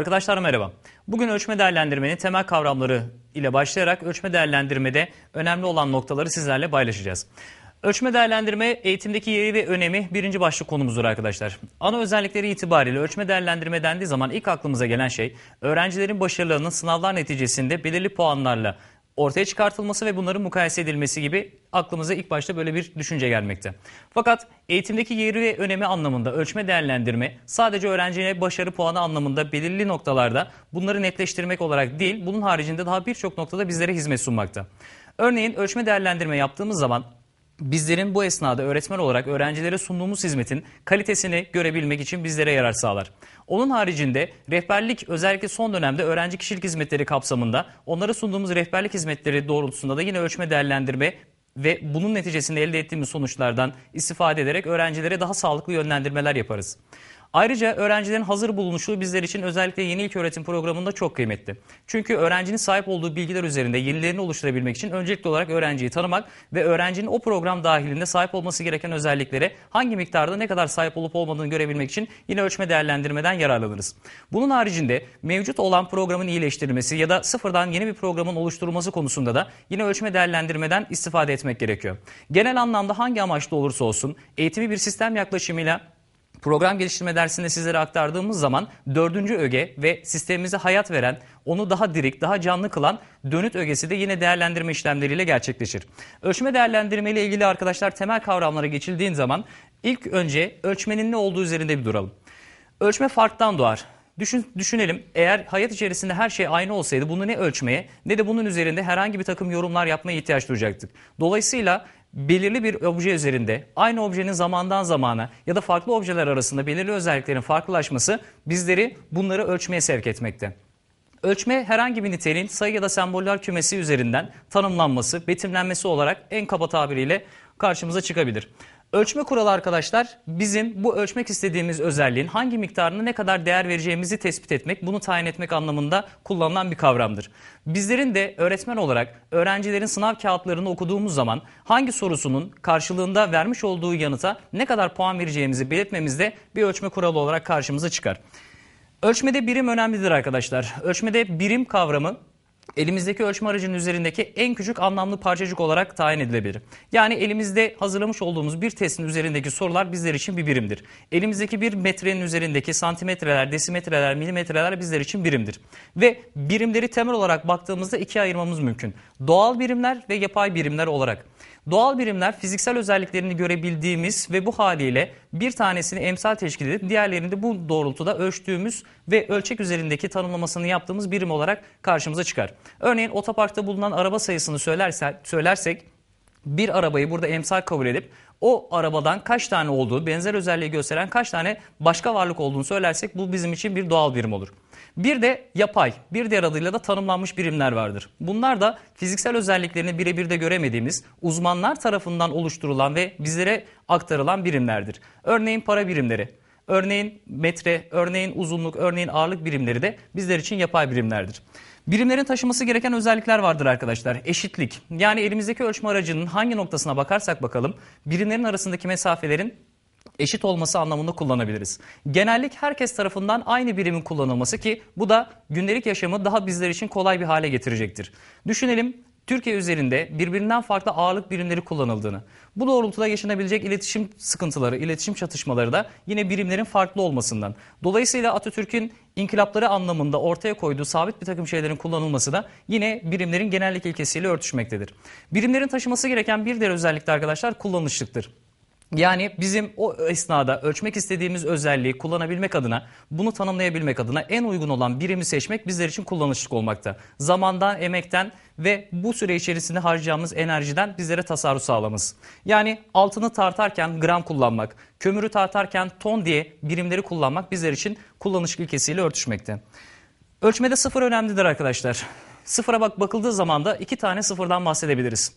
Arkadaşlar merhaba. Bugün ölçme değerlendirmenin temel kavramları ile başlayarak ölçme değerlendirmede önemli olan noktaları sizlerle paylaşacağız. Ölçme değerlendirme eğitimdeki yeri ve önemi birinci başlık konumuzdur arkadaşlar. Ana özellikleri itibariyle ölçme değerlendirme dendiği zaman ilk aklımıza gelen şey öğrencilerin başarılarının sınavlar neticesinde belirli puanlarla ortaya çıkartılması ve bunların mukayese edilmesi gibi aklımıza ilk başta böyle bir düşünce gelmekte. Fakat eğitimdeki yeri ve önemi anlamında ölçme değerlendirme sadece öğrenciye başarı puanı anlamında belirli noktalarda bunları netleştirmek olarak değil bunun haricinde daha birçok noktada bizlere hizmet sunmakta. Örneğin ölçme değerlendirme yaptığımız zaman bizlerin bu esnada öğretmen olarak öğrencilere sunduğumuz hizmetin kalitesini görebilmek için bizlere yarar sağlar. Onun haricinde rehberlik özellikle son dönemde öğrenci kişilik hizmetleri kapsamında onlara sunduğumuz rehberlik hizmetleri doğrultusunda da yine ölçme değerlendirme ve bunun neticesinde elde ettiğimiz sonuçlardan istifade ederek öğrencilere daha sağlıklı yönlendirmeler yaparız. Ayrıca öğrencilerin hazır bulunuşu bizler için özellikle yeni ilk öğretim programında çok kıymetli. Çünkü öğrencinin sahip olduğu bilgiler üzerinde yenilerini oluşturabilmek için öncelikli olarak öğrenciyi tanımak ve öğrencinin o program dahilinde sahip olması gereken özelliklere hangi miktarda ne kadar sahip olup olmadığını görebilmek için yine ölçme değerlendirmeden yararlanırız. Bunun haricinde mevcut olan programın iyileştirilmesi ya da sıfırdan yeni bir programın oluşturulması konusunda da yine ölçme değerlendirmeden istifade etmek gerekiyor. Genel anlamda hangi amaçlı olursa olsun eğitimi bir sistem yaklaşımıyla Program geliştirme dersinde sizlere aktardığımız zaman dördüncü öge ve sistemimize hayat veren, onu daha dirik, daha canlı kılan dönüt ögesi de yine değerlendirme işlemleriyle gerçekleşir. Ölçme değerlendirme ile ilgili arkadaşlar temel kavramlara geçildiğin zaman ilk önce ölçmenin ne olduğu üzerinde bir duralım. Ölçme farktan doğar. Düşün, düşünelim eğer hayat içerisinde her şey aynı olsaydı bunu ne ölçmeye ne de bunun üzerinde herhangi bir takım yorumlar yapmaya ihtiyaç duyacaktık. Dolayısıyla belirli bir obje üzerinde aynı objenin zamandan zamana ya da farklı objeler arasında belirli özelliklerin farklılaşması bizleri bunları ölçmeye sevk etmekte. Ölçme herhangi bir niteliğin sayı ya da semboller kümesi üzerinden tanımlanması, betimlenmesi olarak en kaba tabiriyle karşımıza çıkabilir. Ölçme kuralı arkadaşlar bizim bu ölçmek istediğimiz özelliğin hangi miktarına ne kadar değer vereceğimizi tespit etmek, bunu tayin etmek anlamında kullanılan bir kavramdır. Bizlerin de öğretmen olarak öğrencilerin sınav kağıtlarını okuduğumuz zaman hangi sorusunun karşılığında vermiş olduğu yanıta ne kadar puan vereceğimizi belirtmemiz de bir ölçme kuralı olarak karşımıza çıkar. Ölçmede birim önemlidir arkadaşlar. Ölçmede birim kavramı elimizdeki ölçme aracının üzerindeki en küçük anlamlı parçacık olarak tayin edilebilir. Yani elimizde hazırlamış olduğumuz bir testin üzerindeki sorular bizler için bir birimdir. Elimizdeki bir metrenin üzerindeki santimetreler, desimetreler, milimetreler bizler için birimdir. Ve birimleri temel olarak baktığımızda ikiye ayırmamız mümkün. Doğal birimler ve yapay birimler olarak. Doğal birimler fiziksel özelliklerini görebildiğimiz ve bu haliyle bir tanesini emsal teşkil edip diğerlerini de bu doğrultuda ölçtüğümüz ve ölçek üzerindeki tanımlamasını yaptığımız birim olarak karşımıza çıkar. Örneğin otoparkta bulunan araba sayısını söylersek, söylersek bir arabayı burada emsal kabul edip o arabadan kaç tane olduğu, benzer özelliği gösteren kaç tane başka varlık olduğunu söylersek bu bizim için bir doğal birim olur. Bir de yapay, bir diğer adıyla da tanımlanmış birimler vardır. Bunlar da fiziksel özelliklerini birebir de göremediğimiz uzmanlar tarafından oluşturulan ve bizlere aktarılan birimlerdir. Örneğin para birimleri, örneğin metre, örneğin uzunluk, örneğin ağırlık birimleri de bizler için yapay birimlerdir. Birimlerin taşıması gereken özellikler vardır arkadaşlar. Eşitlik. Yani elimizdeki ölçme aracının hangi noktasına bakarsak bakalım birimlerin arasındaki mesafelerin eşit olması anlamında kullanabiliriz. Genellik herkes tarafından aynı birimin kullanılması ki bu da gündelik yaşamı daha bizler için kolay bir hale getirecektir. Düşünelim Türkiye üzerinde birbirinden farklı ağırlık birimleri kullanıldığını. Bu doğrultuda yaşanabilecek iletişim sıkıntıları, iletişim çatışmaları da yine birimlerin farklı olmasından. Dolayısıyla Atatürk'ün inkılapları anlamında ortaya koyduğu sabit bir takım şeylerin kullanılması da yine birimlerin genellik ilkesiyle örtüşmektedir. Birimlerin taşıması gereken bir diğer özellik de arkadaşlar kullanışlıktır. Yani bizim o esnada ölçmek istediğimiz özelliği kullanabilmek adına, bunu tanımlayabilmek adına en uygun olan birimi seçmek bizler için kullanışlık olmakta. Zamandan, emekten ve bu süre içerisinde harcayacağımız enerjiden bizlere tasarruf sağlaması. Yani altını tartarken gram kullanmak, kömürü tartarken ton diye birimleri kullanmak bizler için kullanışlı ilkesiyle örtüşmekte. Ölçmede sıfır önemlidir arkadaşlar. Sıfıra bak bakıldığı zaman da iki tane sıfırdan bahsedebiliriz.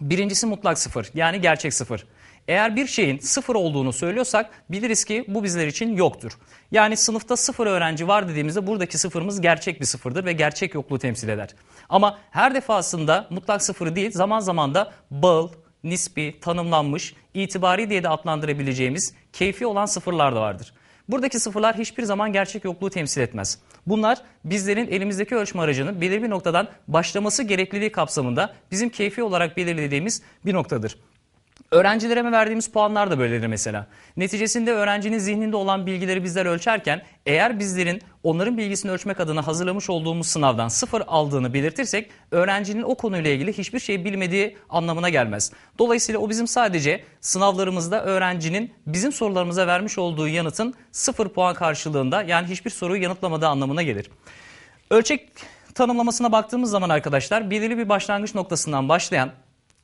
Birincisi mutlak sıfır yani gerçek sıfır. Eğer bir şeyin sıfır olduğunu söylüyorsak biliriz ki bu bizler için yoktur. Yani sınıfta sıfır öğrenci var dediğimizde buradaki sıfırımız gerçek bir sıfırdır ve gerçek yokluğu temsil eder. Ama her defasında mutlak sıfır değil zaman zaman da bağıl, nispi, tanımlanmış, itibari diye de adlandırabileceğimiz keyfi olan sıfırlar da vardır. Buradaki sıfırlar hiçbir zaman gerçek yokluğu temsil etmez. Bunlar bizlerin elimizdeki ölçme aracının belirli bir noktadan başlaması gerekliliği kapsamında bizim keyfi olarak belirlediğimiz bir noktadır. Öğrencilerime verdiğimiz puanlar da böyledir mesela. Neticesinde öğrencinin zihninde olan bilgileri bizler ölçerken eğer bizlerin onların bilgisini ölçmek adına hazırlamış olduğumuz sınavdan sıfır aldığını belirtirsek öğrencinin o konuyla ilgili hiçbir şey bilmediği anlamına gelmez. Dolayısıyla o bizim sadece sınavlarımızda öğrencinin bizim sorularımıza vermiş olduğu yanıtın sıfır puan karşılığında yani hiçbir soruyu yanıtlamadığı anlamına gelir. Ölçek tanımlamasına baktığımız zaman arkadaşlar belirli bir başlangıç noktasından başlayan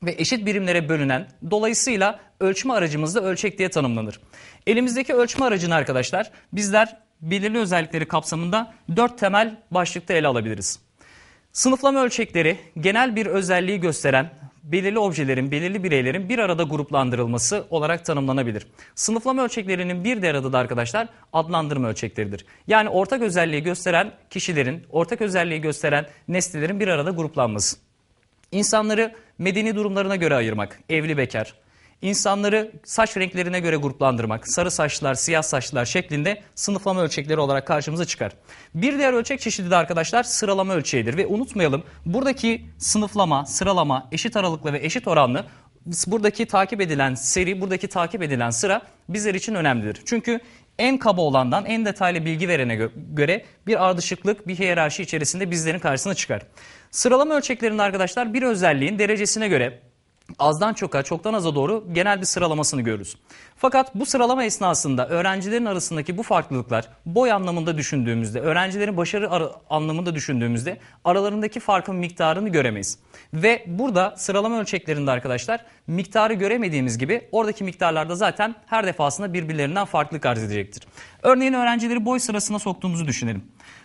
ve eşit birimlere bölünen dolayısıyla ölçme aracımız da ölçek diye tanımlanır. Elimizdeki ölçme aracını arkadaşlar bizler belirli özellikleri kapsamında dört temel başlıkta ele alabiliriz. Sınıflama ölçekleri genel bir özelliği gösteren belirli objelerin, belirli bireylerin bir arada gruplandırılması olarak tanımlanabilir. Sınıflama ölçeklerinin bir diğer adı da arkadaşlar adlandırma ölçekleridir. Yani ortak özelliği gösteren kişilerin, ortak özelliği gösteren nesnelerin bir arada gruplanması. İnsanları medeni durumlarına göre ayırmak, evli bekar. İnsanları saç renklerine göre gruplandırmak, sarı saçlılar, siyah saçlılar şeklinde sınıflama ölçekleri olarak karşımıza çıkar. Bir diğer ölçek çeşidi de arkadaşlar sıralama ölçeğidir ve unutmayalım buradaki sınıflama, sıralama eşit aralıklı ve eşit oranlı buradaki takip edilen seri, buradaki takip edilen sıra bizler için önemlidir. Çünkü en kaba olandan en detaylı bilgi verene gö göre bir ardışıklık, bir hiyerarşi içerisinde bizlerin karşısına çıkar. Sıralama ölçeklerinde arkadaşlar bir özelliğin derecesine göre azdan çoka, çoktan aza doğru genel bir sıralamasını görürüz. Fakat bu sıralama esnasında öğrencilerin arasındaki bu farklılıklar boy anlamında düşündüğümüzde, öğrencilerin başarı anlamında düşündüğümüzde aralarındaki farkın miktarını göremeyiz. Ve burada sıralama ölçeklerinde arkadaşlar miktarı göremediğimiz gibi oradaki miktarlarda zaten her defasında birbirlerinden farklılık arz edecektir. Örneğin öğrencileri boy sırasına soktuğumuzu düşünelim.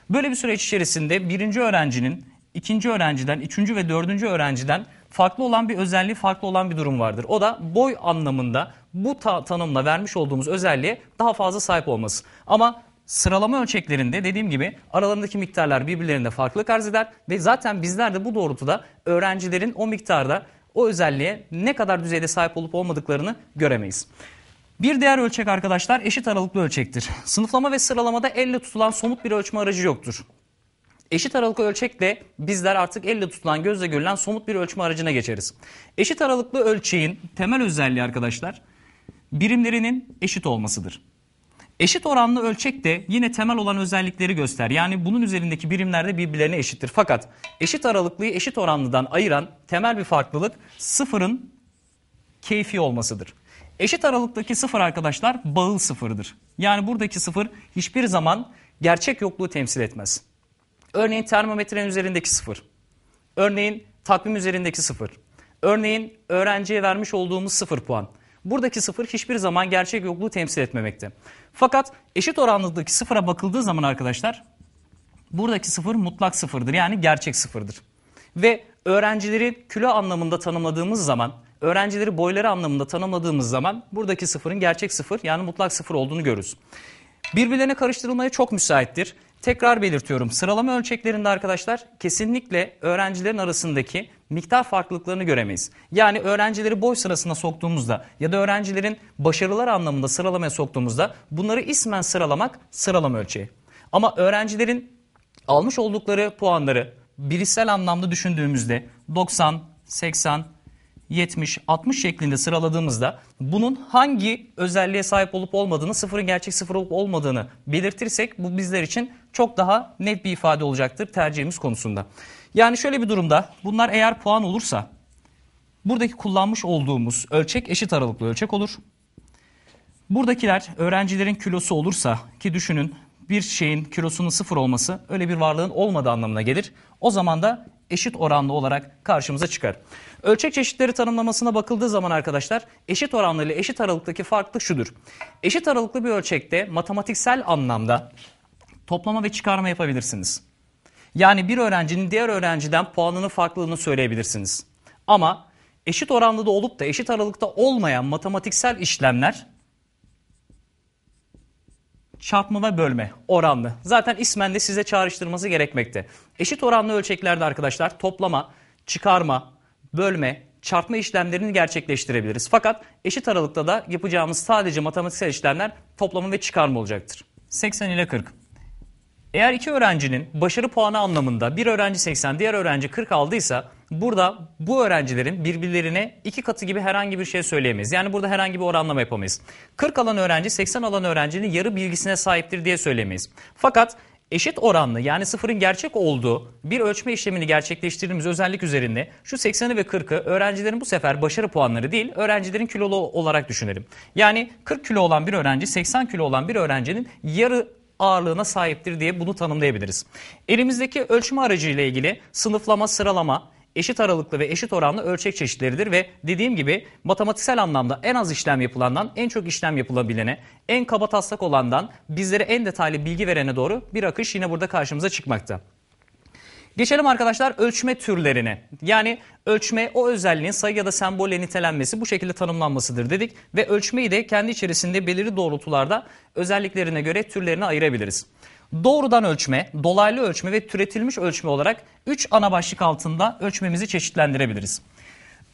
Böyle bir süreç içerisinde birinci öğrencinin ikinci öğrenciden, üçüncü ve dördüncü öğrenciden farklı olan bir özelliği, farklı olan bir durum vardır. O da boy anlamında bu ta tanımla vermiş olduğumuz özelliğe daha fazla sahip olması. Ama sıralama ölçeklerinde dediğim gibi aralarındaki miktarlar birbirlerinde farklılık arz eder ve zaten bizler de bu doğrultuda öğrencilerin o miktarda o özelliğe ne kadar düzeyde sahip olup olmadıklarını göremeyiz. Bir diğer ölçek arkadaşlar eşit aralıklı ölçektir. Sınıflama ve sıralamada elle tutulan somut bir ölçme aracı yoktur. Eşit aralıklı ölçekle bizler artık elle tutulan, gözle görülen somut bir ölçme aracına geçeriz. Eşit aralıklı ölçeğin temel özelliği arkadaşlar birimlerinin eşit olmasıdır. Eşit oranlı ölçek de yine temel olan özellikleri göster. Yani bunun üzerindeki birimler de birbirlerine eşittir. Fakat eşit aralıklıyı eşit oranlıdan ayıran temel bir farklılık sıfırın keyfi olmasıdır. Eşit aralıktaki sıfır arkadaşlar bağıl sıfırdır. Yani buradaki sıfır hiçbir zaman gerçek yokluğu temsil etmez. Örneğin termometrenin üzerindeki sıfır. Örneğin takvim üzerindeki sıfır. Örneğin öğrenciye vermiş olduğumuz sıfır puan. Buradaki sıfır hiçbir zaman gerçek yokluğu temsil etmemekte. Fakat eşit oranlılıktaki sıfıra bakıldığı zaman arkadaşlar buradaki sıfır mutlak sıfırdır yani gerçek sıfırdır. Ve öğrencileri kilo anlamında tanımladığımız zaman, öğrencileri boyları anlamında tanımladığımız zaman buradaki sıfırın gerçek sıfır yani mutlak sıfır olduğunu görürüz. Birbirlerine karıştırılmaya çok müsaittir. Tekrar belirtiyorum. Sıralama ölçeklerinde arkadaşlar kesinlikle öğrencilerin arasındaki miktar farklılıklarını göremeyiz. Yani öğrencileri boy sırasına soktuğumuzda ya da öğrencilerin başarılar anlamında sıralamaya soktuğumuzda bunları ismen sıralamak sıralama ölçeği. Ama öğrencilerin almış oldukları puanları bilişsel anlamda düşündüğümüzde 90, 80, 70, 60 şeklinde sıraladığımızda bunun hangi özelliğe sahip olup olmadığını, sıfırın gerçek sıfır olup olmadığını belirtirsek bu bizler için çok daha net bir ifade olacaktır tercihimiz konusunda. Yani şöyle bir durumda bunlar eğer puan olursa buradaki kullanmış olduğumuz ölçek eşit aralıklı ölçek olur. Buradakiler öğrencilerin kilosu olursa ki düşünün bir şeyin kilosunun sıfır olması öyle bir varlığın olmadığı anlamına gelir. O zaman da eşit oranlı olarak karşımıza çıkar. Ölçek çeşitleri tanımlamasına bakıldığı zaman arkadaşlar eşit oranlı ile eşit aralıktaki farklı şudur. Eşit aralıklı bir ölçekte matematiksel anlamda toplama ve çıkarma yapabilirsiniz. Yani bir öğrencinin diğer öğrenciden puanının farklılığını söyleyebilirsiniz. Ama eşit oranlı da olup da eşit aralıkta olmayan matematiksel işlemler çarpma ve bölme oranlı. Zaten ismen de size çağrıştırması gerekmekte. Eşit oranlı ölçeklerde arkadaşlar toplama, çıkarma, bölme, çarpma işlemlerini gerçekleştirebiliriz. Fakat eşit aralıkta da yapacağımız sadece matematiksel işlemler toplama ve çıkarma olacaktır. 80 ile 40. Eğer iki öğrencinin başarı puanı anlamında bir öğrenci 80 diğer öğrenci 40 aldıysa burada bu öğrencilerin birbirlerine iki katı gibi herhangi bir şey söyleyemeyiz. Yani burada herhangi bir oranlama yapamayız. 40 alan öğrenci 80 alan öğrencinin yarı bilgisine sahiptir diye söyleyemeyiz. Fakat eşit oranlı yani sıfırın gerçek olduğu bir ölçme işlemini gerçekleştirdiğimiz özellik üzerinde şu 80'ı ve 40'ı öğrencilerin bu sefer başarı puanları değil öğrencilerin kilolu olarak düşünelim. Yani 40 kilo olan bir öğrenci 80 kilo olan bir öğrencinin yarı ağırlığına sahiptir diye bunu tanımlayabiliriz. Elimizdeki ölçme aracı ile ilgili sınıflama, sıralama, eşit aralıklı ve eşit oranlı ölçek çeşitleridir ve dediğim gibi matematiksel anlamda en az işlem yapılandan en çok işlem yapılabilene, en kaba taslak olandan bizlere en detaylı bilgi verene doğru bir akış yine burada karşımıza çıkmakta. Geçelim arkadaşlar ölçme türlerine. Yani ölçme o özelliğin sayı ya da sembolle nitelenmesi bu şekilde tanımlanmasıdır dedik. Ve ölçmeyi de kendi içerisinde belirli doğrultularda özelliklerine göre türlerine ayırabiliriz. Doğrudan ölçme, dolaylı ölçme ve türetilmiş ölçme olarak 3 ana başlık altında ölçmemizi çeşitlendirebiliriz.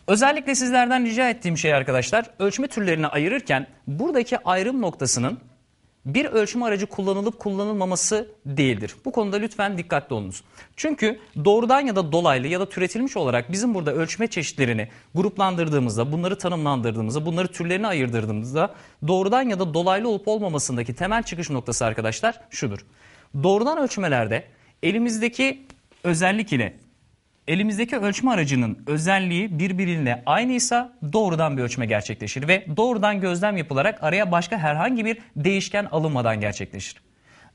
Özellikle sizlerden rica ettiğim şey arkadaşlar ölçme türlerini ayırırken buradaki ayrım noktasının bir ölçüm aracı kullanılıp kullanılmaması değildir. Bu konuda lütfen dikkatli olunuz. Çünkü doğrudan ya da dolaylı ya da türetilmiş olarak bizim burada ölçme çeşitlerini gruplandırdığımızda, bunları tanımlandırdığımızda, bunları türlerine ayırdırdığımızda doğrudan ya da dolaylı olup olmamasındaki temel çıkış noktası arkadaşlar şudur. Doğrudan ölçmelerde elimizdeki özellik ile elimizdeki ölçme aracının özelliği birbiriyle aynıysa doğrudan bir ölçme gerçekleşir ve doğrudan gözlem yapılarak araya başka herhangi bir değişken alınmadan gerçekleşir.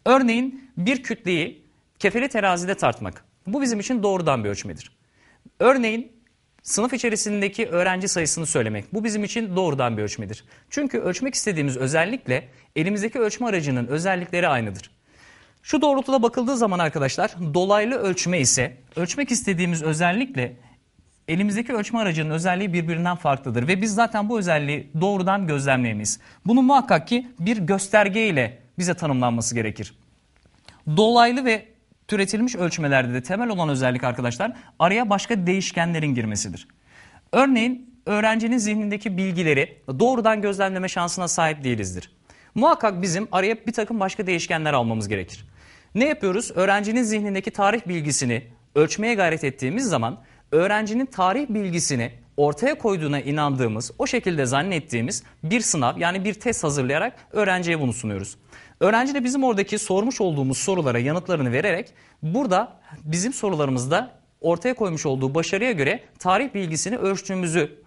Örneğin bir kütleyi kefeli terazide tartmak. Bu bizim için doğrudan bir ölçmedir. Örneğin sınıf içerisindeki öğrenci sayısını söylemek. Bu bizim için doğrudan bir ölçmedir. Çünkü ölçmek istediğimiz özellikle elimizdeki ölçme aracının özellikleri aynıdır. Şu doğrultuda bakıldığı zaman arkadaşlar dolaylı ölçme ise ölçmek istediğimiz özellikle elimizdeki ölçme aracının özelliği birbirinden farklıdır ve biz zaten bu özelliği doğrudan gözlemleyemeyiz. Bunu muhakkak ki bir gösterge ile bize tanımlanması gerekir. Dolaylı ve türetilmiş ölçmelerde de temel olan özellik arkadaşlar araya başka değişkenlerin girmesidir. Örneğin öğrencinin zihnindeki bilgileri doğrudan gözlemleme şansına sahip değilizdir. Muhakkak bizim araya bir takım başka değişkenler almamız gerekir. Ne yapıyoruz? Öğrencinin zihnindeki tarih bilgisini ölçmeye gayret ettiğimiz zaman öğrencinin tarih bilgisini ortaya koyduğuna inandığımız, o şekilde zannettiğimiz bir sınav yani bir test hazırlayarak öğrenciye bunu sunuyoruz. Öğrenci de bizim oradaki sormuş olduğumuz sorulara yanıtlarını vererek burada bizim sorularımızda ortaya koymuş olduğu başarıya göre tarih bilgisini ölçtüğümüzü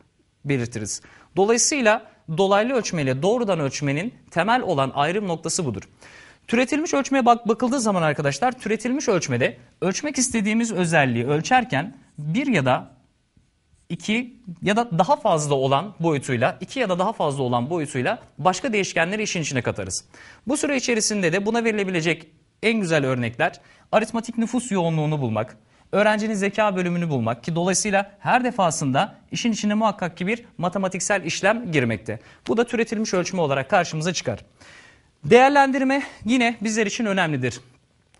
belirtiriz. Dolayısıyla dolaylı ölçmeyle doğrudan ölçmenin temel olan ayrım noktası budur. Türetilmiş ölçmeye bak bakıldığı zaman arkadaşlar türetilmiş ölçmede ölçmek istediğimiz özelliği ölçerken bir ya da iki ya da daha fazla olan boyutuyla iki ya da daha fazla olan boyutuyla başka değişkenleri işin içine katarız. Bu süre içerisinde de buna verilebilecek en güzel örnekler aritmatik nüfus yoğunluğunu bulmak, öğrencinin zeka bölümünü bulmak ki dolayısıyla her defasında işin içine muhakkak ki bir matematiksel işlem girmekte. Bu da türetilmiş ölçme olarak karşımıza çıkar. Değerlendirme yine bizler için önemlidir.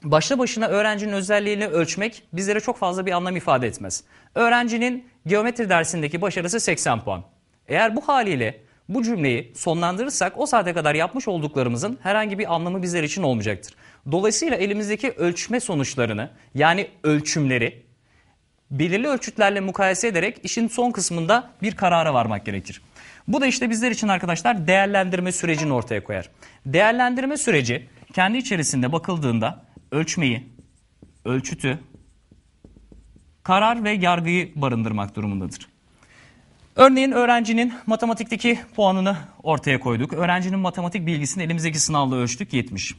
Başlı başına öğrencinin özelliğini ölçmek bizlere çok fazla bir anlam ifade etmez. Öğrencinin geometri dersindeki başarısı 80 puan. Eğer bu haliyle bu cümleyi sonlandırırsak o saate kadar yapmış olduklarımızın herhangi bir anlamı bizler için olmayacaktır. Dolayısıyla elimizdeki ölçme sonuçlarını yani ölçümleri belirli ölçütlerle mukayese ederek işin son kısmında bir karara varmak gerekir. Bu da işte bizler için arkadaşlar değerlendirme sürecini ortaya koyar. Değerlendirme süreci kendi içerisinde bakıldığında ölçmeyi, ölçütü, karar ve yargıyı barındırmak durumundadır. Örneğin öğrencinin matematikteki puanını ortaya koyduk. Öğrencinin matematik bilgisini elimizdeki sınavla ölçtük 70.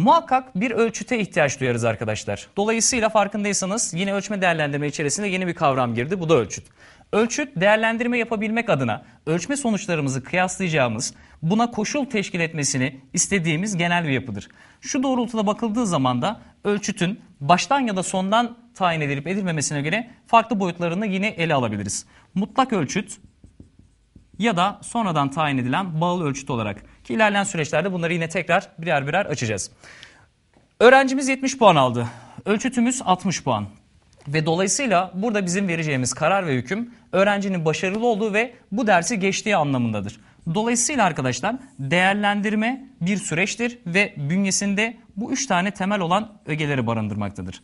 Muhakkak bir ölçüte ihtiyaç duyarız arkadaşlar. Dolayısıyla farkındaysanız yine ölçme değerlendirme içerisinde yeni bir kavram girdi. Bu da ölçüt. Ölçüt değerlendirme yapabilmek adına ölçme sonuçlarımızı kıyaslayacağımız, buna koşul teşkil etmesini istediğimiz genel bir yapıdır. Şu doğrultuda bakıldığı zaman da ölçütün baştan ya da sondan tayin edilip edilmemesine göre farklı boyutlarını yine ele alabiliriz. Mutlak ölçüt ya da sonradan tayin edilen bağlı ölçüt olarak ki ilerleyen süreçlerde bunları yine tekrar birer birer açacağız. Öğrencimiz 70 puan aldı. Ölçütümüz 60 puan. Ve dolayısıyla burada bizim vereceğimiz karar ve hüküm öğrencinin başarılı olduğu ve bu dersi geçtiği anlamındadır. Dolayısıyla arkadaşlar değerlendirme bir süreçtir ve bünyesinde bu üç tane temel olan ögeleri barındırmaktadır.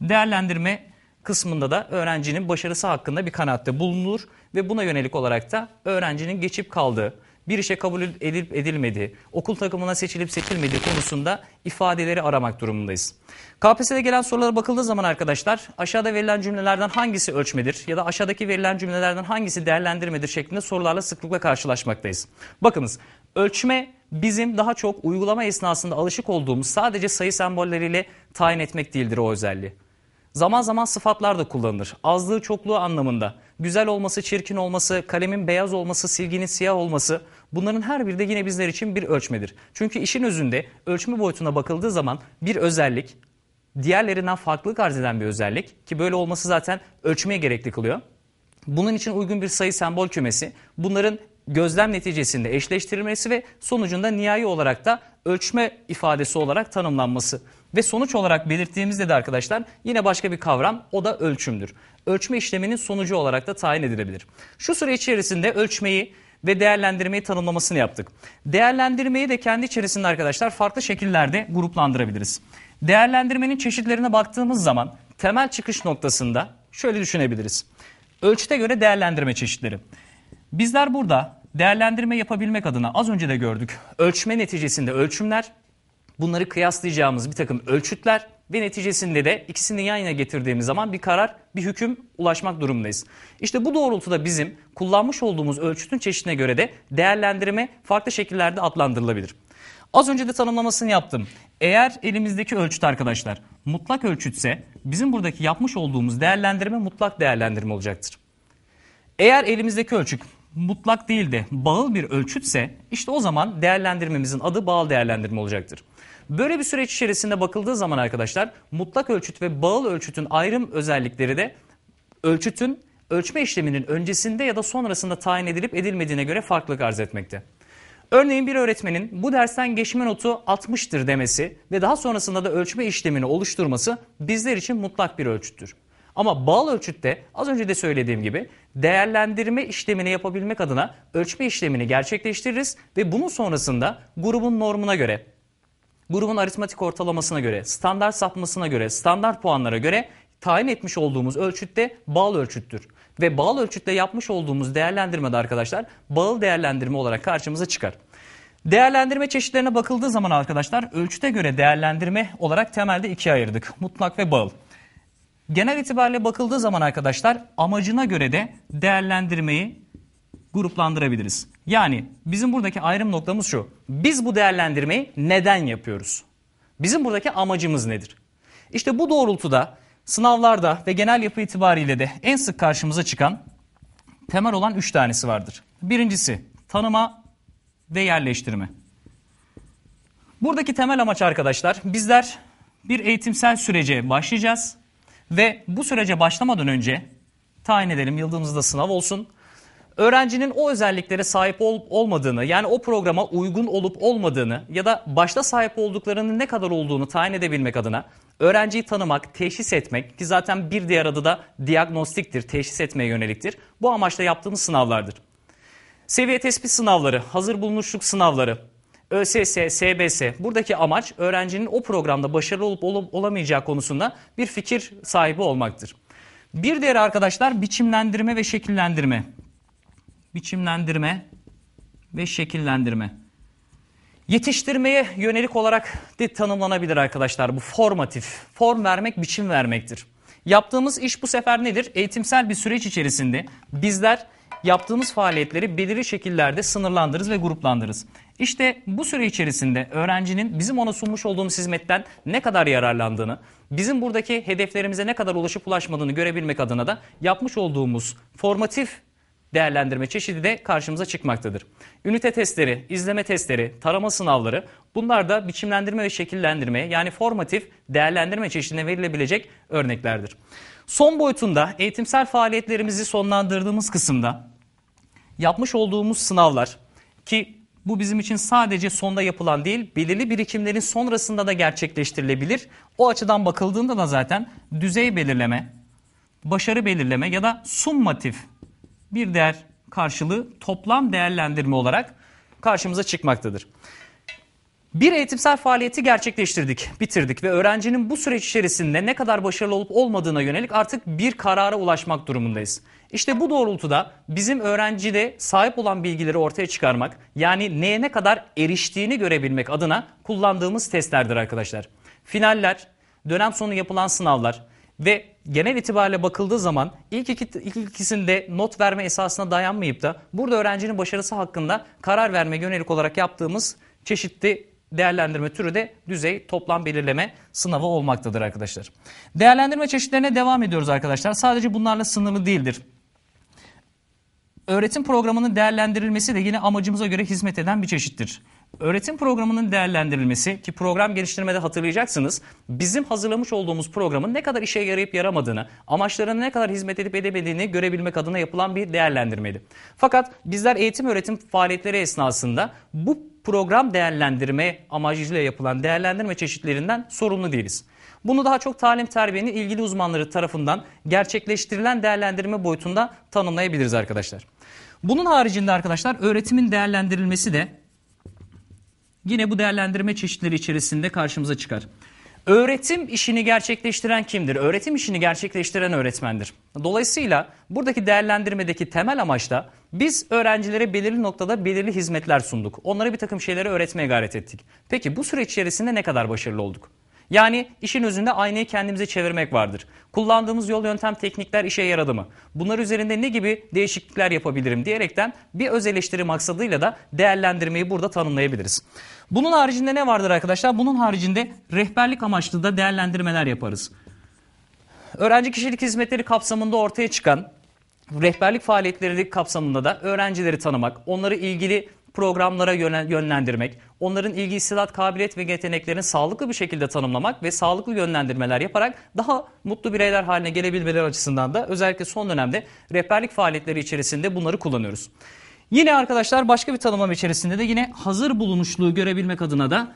Değerlendirme kısmında da öğrencinin başarısı hakkında bir kanaatte bulunur ve buna yönelik olarak da öğrencinin geçip kaldığı, bir işe kabul edilip edilmediği, okul takımına seçilip seçilmediği konusunda ifadeleri aramak durumundayız. KPSS'de gelen sorulara bakıldığı zaman arkadaşlar aşağıda verilen cümlelerden hangisi ölçmedir ya da aşağıdaki verilen cümlelerden hangisi değerlendirmedir şeklinde sorularla sıklıkla karşılaşmaktayız. Bakınız ölçme bizim daha çok uygulama esnasında alışık olduğumuz sadece sayı sembolleriyle tayin etmek değildir o özelliği. Zaman zaman sıfatlar da kullanılır. Azlığı çokluğu anlamında. Güzel olması, çirkin olması, kalemin beyaz olması, silginin siyah olması bunların her biri de yine bizler için bir ölçmedir. Çünkü işin özünde ölçme boyutuna bakıldığı zaman bir özellik diğerlerinden farklılık arz eden bir özellik ki böyle olması zaten ölçmeye gerekli kılıyor. Bunun için uygun bir sayı sembol kümesi bunların gözlem neticesinde eşleştirilmesi ve sonucunda nihai olarak da ölçme ifadesi olarak tanımlanması. Ve sonuç olarak belirttiğimizde de arkadaşlar yine başka bir kavram o da ölçümdür. Ölçme işleminin sonucu olarak da tayin edilebilir. Şu süre içerisinde ölçmeyi ve değerlendirmeyi tanımlamasını yaptık. Değerlendirmeyi de kendi içerisinde arkadaşlar farklı şekillerde gruplandırabiliriz. Değerlendirmenin çeşitlerine baktığımız zaman temel çıkış noktasında şöyle düşünebiliriz. Ölçüte göre değerlendirme çeşitleri. Bizler burada değerlendirme yapabilmek adına az önce de gördük. Ölçme neticesinde ölçümler, bunları kıyaslayacağımız bir takım ölçütler ve neticesinde de ikisini yan yana getirdiğimiz zaman bir karar, bir hüküm ulaşmak durumundayız. İşte bu doğrultuda bizim kullanmış olduğumuz ölçütün çeşidine göre de değerlendirme farklı şekillerde adlandırılabilir. Az önce de tanımlamasını yaptım. Eğer elimizdeki ölçüt arkadaşlar mutlak ölçütse bizim buradaki yapmış olduğumuz değerlendirme mutlak değerlendirme olacaktır. Eğer elimizdeki ölçüt mutlak değil de bağıl bir ölçütse işte o zaman değerlendirmemizin adı bağıl değerlendirme olacaktır. Böyle bir süreç içerisinde bakıldığı zaman arkadaşlar mutlak ölçüt ve bağıl ölçütün ayrım özellikleri de ölçütün ölçme işleminin öncesinde ya da sonrasında tayin edilip edilmediğine göre farklılık arz etmekte. Örneğin bir öğretmenin bu dersten geçme notu 60'tır demesi ve daha sonrasında da ölçme işlemini oluşturması bizler için mutlak bir ölçüttür. Ama bağlı ölçütte az önce de söylediğim gibi değerlendirme işlemini yapabilmek adına ölçme işlemini gerçekleştiririz ve bunun sonrasında grubun normuna göre, grubun aritmatik ortalamasına göre, standart sapmasına göre, standart puanlara göre tayin etmiş olduğumuz ölçütte bağlı ölçüttür. Ve bağlı ölçütle yapmış olduğumuz değerlendirmede arkadaşlar bağlı değerlendirme olarak karşımıza çıkar. Değerlendirme çeşitlerine bakıldığı zaman arkadaşlar ölçüte göre değerlendirme olarak temelde ikiye ayırdık. Mutlak ve bağıl. Genel itibariyle bakıldığı zaman arkadaşlar amacına göre de değerlendirmeyi gruplandırabiliriz. Yani bizim buradaki ayrım noktamız şu. Biz bu değerlendirmeyi neden yapıyoruz? Bizim buradaki amacımız nedir? İşte bu doğrultuda sınavlarda ve genel yapı itibariyle de en sık karşımıza çıkan temel olan üç tanesi vardır. Birincisi tanıma ve yerleştirme. Buradaki temel amaç arkadaşlar bizler bir eğitimsel sürece başlayacağız ve bu sürece başlamadan önce tayin edelim yıldızımızda sınav olsun. Öğrencinin o özelliklere sahip ol, olmadığını yani o programa uygun olup olmadığını ya da başta sahip olduklarının ne kadar olduğunu tayin edebilmek adına öğrenciyi tanımak, teşhis etmek ki zaten bir diğer adı da diagnostiktir, teşhis etmeye yöneliktir. Bu amaçla yaptığımız sınavlardır. Seviye tespit sınavları, hazır bulunuşluk sınavları, ÖSS, SBS buradaki amaç öğrencinin o programda başarılı olup olup olamayacağı konusunda bir fikir sahibi olmaktır. Bir diğer arkadaşlar biçimlendirme ve şekillendirme. Biçimlendirme ve şekillendirme. Yetiştirmeye yönelik olarak de tanımlanabilir arkadaşlar. Bu formatif, form vermek, biçim vermektir. Yaptığımız iş bu sefer nedir? Eğitimsel bir süreç içerisinde bizler yaptığımız faaliyetleri belirli şekillerde sınırlandırırız ve gruplandırırız. İşte bu süre içerisinde öğrencinin bizim ona sunmuş olduğumuz hizmetten ne kadar yararlandığını, bizim buradaki hedeflerimize ne kadar ulaşıp ulaşmadığını görebilmek adına da yapmış olduğumuz formatif değerlendirme çeşidi de karşımıza çıkmaktadır. Ünite testleri, izleme testleri, tarama sınavları bunlar da biçimlendirme ve şekillendirme yani formatif değerlendirme çeşidine verilebilecek örneklerdir. Son boyutunda eğitimsel faaliyetlerimizi sonlandırdığımız kısımda yapmış olduğumuz sınavlar ki bu bizim için sadece sonda yapılan değil, belirli birikimlerin sonrasında da gerçekleştirilebilir. O açıdan bakıldığında da zaten düzey belirleme, başarı belirleme ya da summatif bir değer karşılığı toplam değerlendirme olarak karşımıza çıkmaktadır. Bir eğitimsel faaliyeti gerçekleştirdik, bitirdik ve öğrencinin bu süreç içerisinde ne kadar başarılı olup olmadığına yönelik artık bir karara ulaşmak durumundayız. İşte bu doğrultuda bizim öğrencide sahip olan bilgileri ortaya çıkarmak, yani neye ne kadar eriştiğini görebilmek adına kullandığımız testlerdir arkadaşlar. Finaller, dönem sonu yapılan sınavlar ve genel itibariyle bakıldığı zaman ilk, iki, ilk ikisinde not verme esasına dayanmayıp da burada öğrencinin başarısı hakkında karar verme yönelik olarak yaptığımız çeşitli değerlendirme türü de düzey toplam belirleme sınavı olmaktadır arkadaşlar. Değerlendirme çeşitlerine devam ediyoruz arkadaşlar. Sadece bunlarla sınırlı değildir. Öğretim programının değerlendirilmesi de yine amacımıza göre hizmet eden bir çeşittir. Öğretim programının değerlendirilmesi ki program geliştirmede hatırlayacaksınız bizim hazırlamış olduğumuz programın ne kadar işe yarayıp yaramadığını, amaçlarına ne kadar hizmet edip edemediğini görebilmek adına yapılan bir değerlendirmeydi. Fakat bizler eğitim öğretim faaliyetleri esnasında bu program değerlendirme amacıyla yapılan değerlendirme çeşitlerinden sorumlu değiliz. Bunu daha çok talim terbiyenin ilgili uzmanları tarafından gerçekleştirilen değerlendirme boyutunda tanımlayabiliriz arkadaşlar. Bunun haricinde arkadaşlar öğretimin değerlendirilmesi de yine bu değerlendirme çeşitleri içerisinde karşımıza çıkar. Öğretim işini gerçekleştiren kimdir? Öğretim işini gerçekleştiren öğretmendir. Dolayısıyla buradaki değerlendirmedeki temel amaç da biz öğrencilere belirli noktada belirli hizmetler sunduk. Onlara bir takım şeyleri öğretmeye gayret ettik. Peki bu süreç içerisinde ne kadar başarılı olduk? Yani işin özünde aynayı kendimize çevirmek vardır. Kullandığımız yol yöntem teknikler işe yaradı mı? Bunlar üzerinde ne gibi değişiklikler yapabilirim diyerekten bir öz eleştiri maksadıyla da değerlendirmeyi burada tanımlayabiliriz. Bunun haricinde ne vardır arkadaşlar? Bunun haricinde rehberlik amaçlı da değerlendirmeler yaparız. Öğrenci kişilik hizmetleri kapsamında ortaya çıkan rehberlik faaliyetleri kapsamında da öğrencileri tanımak, onları ilgili programlara yönlendirmek, onların ilgi, istidat, kabiliyet ve yeteneklerini sağlıklı bir şekilde tanımlamak ve sağlıklı yönlendirmeler yaparak daha mutlu bireyler haline gelebilmeleri açısından da özellikle son dönemde rehberlik faaliyetleri içerisinde bunları kullanıyoruz. Yine arkadaşlar başka bir tanımlama içerisinde de yine hazır bulunuşluğu görebilmek adına da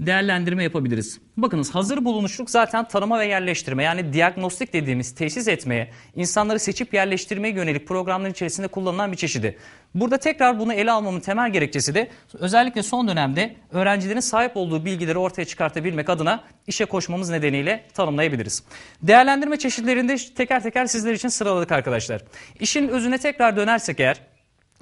değerlendirme yapabiliriz. Bakınız hazır bulunuşluk zaten tanıma ve yerleştirme yani diagnostik dediğimiz teşhis etmeye, insanları seçip yerleştirmeye yönelik programların içerisinde kullanılan bir çeşidi. Burada tekrar bunu ele almamın temel gerekçesi de özellikle son dönemde öğrencilerin sahip olduğu bilgileri ortaya çıkartabilmek adına işe koşmamız nedeniyle tanımlayabiliriz. Değerlendirme çeşitlerinde teker teker sizler için sıraladık arkadaşlar. İşin özüne tekrar dönersek eğer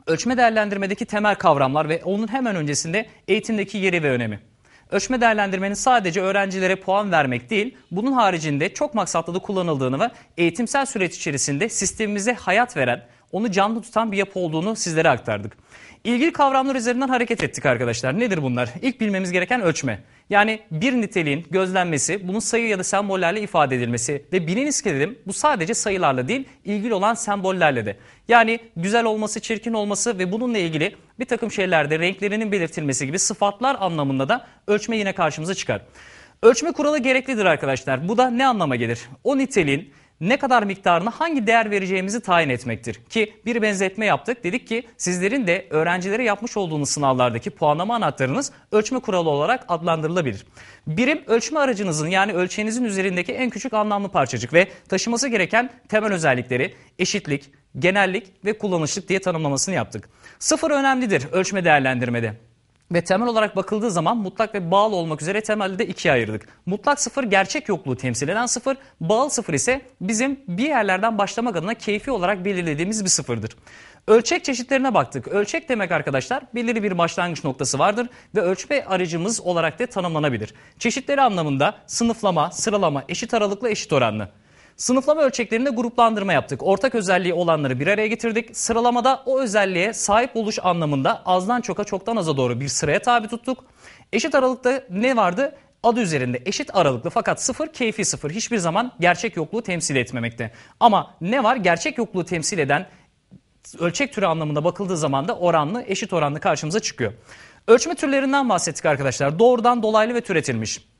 ölçme değerlendirmedeki temel kavramlar ve onun hemen öncesinde eğitimdeki yeri ve önemi. Ölçme değerlendirmenin sadece öğrencilere puan vermek değil, bunun haricinde çok maksatlı da kullanıldığını ve eğitimsel süreç içerisinde sistemimize hayat veren, onu canlı tutan bir yapı olduğunu sizlere aktardık. İlgili kavramlar üzerinden hareket ettik arkadaşlar. Nedir bunlar? İlk bilmemiz gereken ölçme. Yani bir niteliğin gözlenmesi, bunun sayı ya da sembollerle ifade edilmesi ve biliniz ki dedim bu sadece sayılarla değil ilgili olan sembollerle de. Yani güzel olması, çirkin olması ve bununla ilgili bir takım şeylerde renklerinin belirtilmesi gibi sıfatlar anlamında da ölçme yine karşımıza çıkar. Ölçme kuralı gereklidir arkadaşlar. Bu da ne anlama gelir? O niteliğin ne kadar miktarını hangi değer vereceğimizi tayin etmektir. Ki bir benzetme yaptık. Dedik ki sizlerin de öğrencilere yapmış olduğunuz sınavlardaki puanlama anahtarınız ölçme kuralı olarak adlandırılabilir. Birim ölçme aracınızın yani ölçeğinizin üzerindeki en küçük anlamlı parçacık ve taşıması gereken temel özellikleri eşitlik, genellik ve kullanışlık diye tanımlamasını yaptık. Sıfır önemlidir ölçme değerlendirmede. Ve temel olarak bakıldığı zaman mutlak ve bağlı olmak üzere temelde de ikiye ayırdık. Mutlak sıfır gerçek yokluğu temsil eden sıfır, bağlı sıfır ise bizim bir yerlerden başlamak adına keyfi olarak belirlediğimiz bir sıfırdır. Ölçek çeşitlerine baktık. Ölçek demek arkadaşlar belirli bir başlangıç noktası vardır ve ölçme aracımız olarak da tanımlanabilir. Çeşitleri anlamında sınıflama, sıralama, eşit aralıklı, eşit oranlı. Sınıflama ölçeklerinde gruplandırma yaptık. Ortak özelliği olanları bir araya getirdik. Sıralamada o özelliğe sahip oluş anlamında azdan çoka çoktan aza doğru bir sıraya tabi tuttuk. Eşit aralıkta ne vardı? adı üzerinde eşit aralıklı fakat sıfır keyfi sıfır hiçbir zaman gerçek yokluğu temsil etmemekte. Ama ne var? Gerçek yokluğu temsil eden ölçek türü anlamında bakıldığı zaman da oranlı eşit oranlı karşımıza çıkıyor. Ölçme türlerinden bahsettik arkadaşlar. Doğrudan dolaylı ve türetilmiş.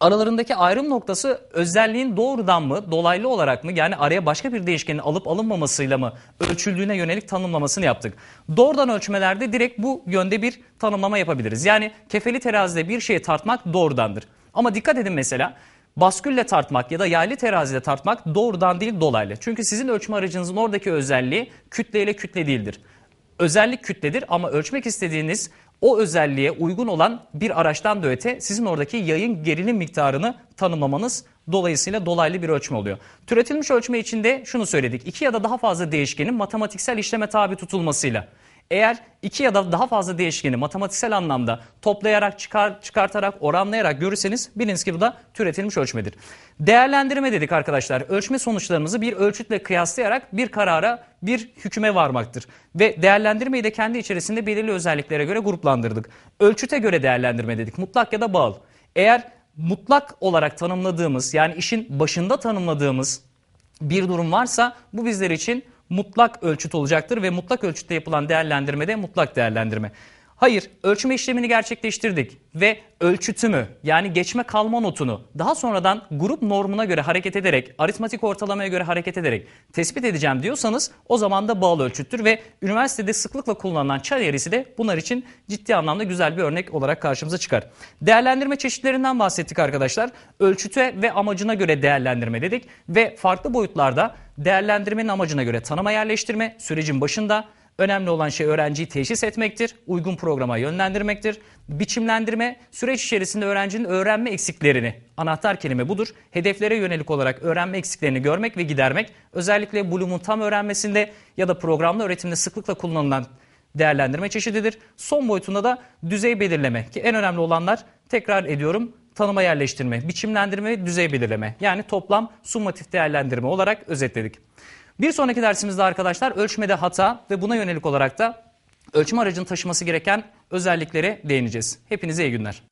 Aralarındaki ayrım noktası özelliğin doğrudan mı, dolaylı olarak mı yani araya başka bir değişkenin alıp alınmamasıyla mı ölçüldüğüne yönelik tanımlamasını yaptık. Doğrudan ölçmelerde direkt bu yönde bir tanımlama yapabiliriz. Yani kefeli terazide bir şeyi tartmak doğrudandır. Ama dikkat edin mesela baskülle tartmak ya da yaylı terazide tartmak doğrudan değil dolaylı. Çünkü sizin ölçme aracınızın oradaki özelliği kütle ile kütle değildir. Özellik kütledir ama ölçmek istediğiniz o özelliğe uygun olan bir araçtan da öte sizin oradaki yayın gerilim miktarını tanımlamanız dolayısıyla dolaylı bir ölçme oluyor. Türetilmiş ölçme içinde şunu söyledik. İki ya da daha fazla değişkenin matematiksel işleme tabi tutulmasıyla. Eğer iki ya da daha fazla değişkeni matematiksel anlamda toplayarak, çıkar, çıkartarak, oranlayarak görürseniz biliniz ki bu da türetilmiş ölçmedir. Değerlendirme dedik arkadaşlar. Ölçme sonuçlarımızı bir ölçütle kıyaslayarak bir karara, bir hüküme varmaktır. Ve değerlendirmeyi de kendi içerisinde belirli özelliklere göre gruplandırdık. Ölçüte göre değerlendirme dedik. Mutlak ya da bağlı. Eğer mutlak olarak tanımladığımız yani işin başında tanımladığımız bir durum varsa bu bizler için mutlak ölçüt olacaktır ve mutlak ölçütte yapılan değerlendirme de mutlak değerlendirme. Hayır, ölçme işlemini gerçekleştirdik ve ölçütümü yani geçme kalma notunu daha sonradan grup normuna göre hareket ederek, aritmatik ortalamaya göre hareket ederek tespit edeceğim diyorsanız o zaman da bağlı ölçüttür ve üniversitede sıklıkla kullanılan çay eğrisi de bunlar için ciddi anlamda güzel bir örnek olarak karşımıza çıkar. Değerlendirme çeşitlerinden bahsettik arkadaşlar. Ölçüte ve amacına göre değerlendirme dedik ve farklı boyutlarda değerlendirmenin amacına göre tanıma yerleştirme sürecin başında Önemli olan şey öğrenciyi teşhis etmektir, uygun programa yönlendirmektir. Biçimlendirme, süreç içerisinde öğrencinin öğrenme eksiklerini, anahtar kelime budur, hedeflere yönelik olarak öğrenme eksiklerini görmek ve gidermek. Özellikle Bloom'un tam öğrenmesinde ya da programlı öğretimde sıklıkla kullanılan değerlendirme çeşididir. Son boyutunda da düzey belirleme ki en önemli olanlar tekrar ediyorum tanıma yerleştirme, biçimlendirme düzey belirleme yani toplam summatif değerlendirme olarak özetledik. Bir sonraki dersimizde arkadaşlar ölçmede hata ve buna yönelik olarak da ölçme aracının taşıması gereken özelliklere değineceğiz. Hepinize iyi günler.